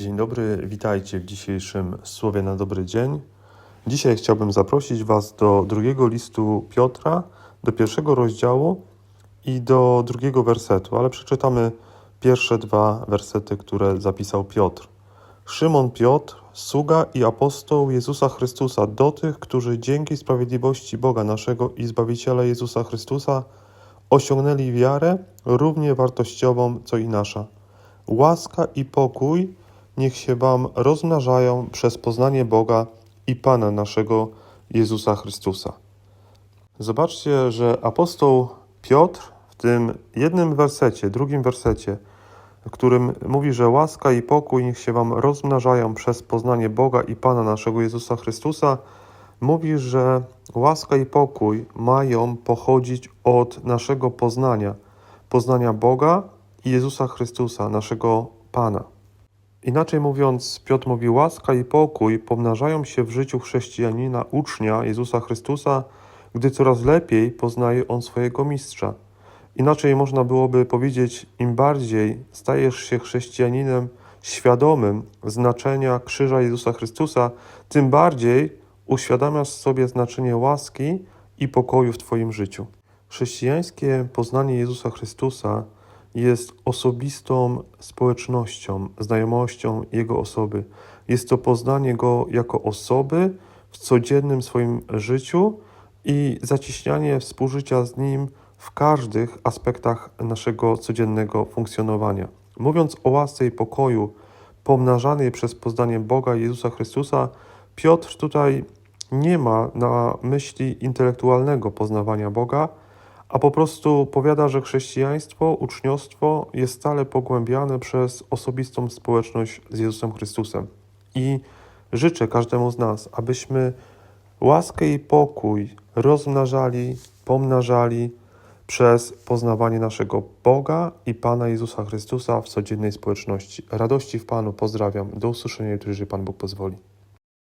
Dzień dobry, witajcie w dzisiejszym Słowie na dobry dzień. Dzisiaj chciałbym zaprosić Was do drugiego listu Piotra, do pierwszego rozdziału i do drugiego wersetu, ale przeczytamy pierwsze dwa wersety, które zapisał Piotr. Szymon Piotr, sługa i apostoł Jezusa Chrystusa, do tych, którzy dzięki sprawiedliwości Boga naszego i Zbawiciela Jezusa Chrystusa osiągnęli wiarę równie wartościową, co i nasza. Łaska i pokój niech się Wam rozmnażają przez poznanie Boga i Pana naszego Jezusa Chrystusa. Zobaczcie, że apostoł Piotr w tym jednym wersecie, drugim wersecie, w którym mówi, że łaska i pokój niech się Wam rozmnażają przez poznanie Boga i Pana naszego Jezusa Chrystusa, mówi, że łaska i pokój mają pochodzić od naszego poznania, poznania Boga i Jezusa Chrystusa, naszego Pana. Inaczej mówiąc, Piotr mówi, łaska i pokój pomnażają się w życiu chrześcijanina, ucznia Jezusa Chrystusa, gdy coraz lepiej poznaje on swojego mistrza. Inaczej można byłoby powiedzieć, im bardziej stajesz się chrześcijaninem świadomym znaczenia krzyża Jezusa Chrystusa, tym bardziej uświadamiasz sobie znaczenie łaski i pokoju w Twoim życiu. Chrześcijańskie poznanie Jezusa Chrystusa jest osobistą społecznością, znajomością Jego osoby. Jest to poznanie Go jako osoby w codziennym swoim życiu i zacieśnianie współżycia z Nim w każdych aspektach naszego codziennego funkcjonowania. Mówiąc o łasce i pokoju pomnażanej przez poznanie Boga Jezusa Chrystusa, Piotr tutaj nie ma na myśli intelektualnego poznawania Boga, a po prostu powiada, że chrześcijaństwo, uczniostwo jest stale pogłębiane przez osobistą społeczność z Jezusem Chrystusem. I życzę każdemu z nas, abyśmy łaskę i pokój rozmnażali, pomnażali przez poznawanie naszego Boga i Pana Jezusa Chrystusa w codziennej społeczności. Radości w Panu, pozdrawiam. Do usłyszenia jeżeli Pan Bóg pozwoli.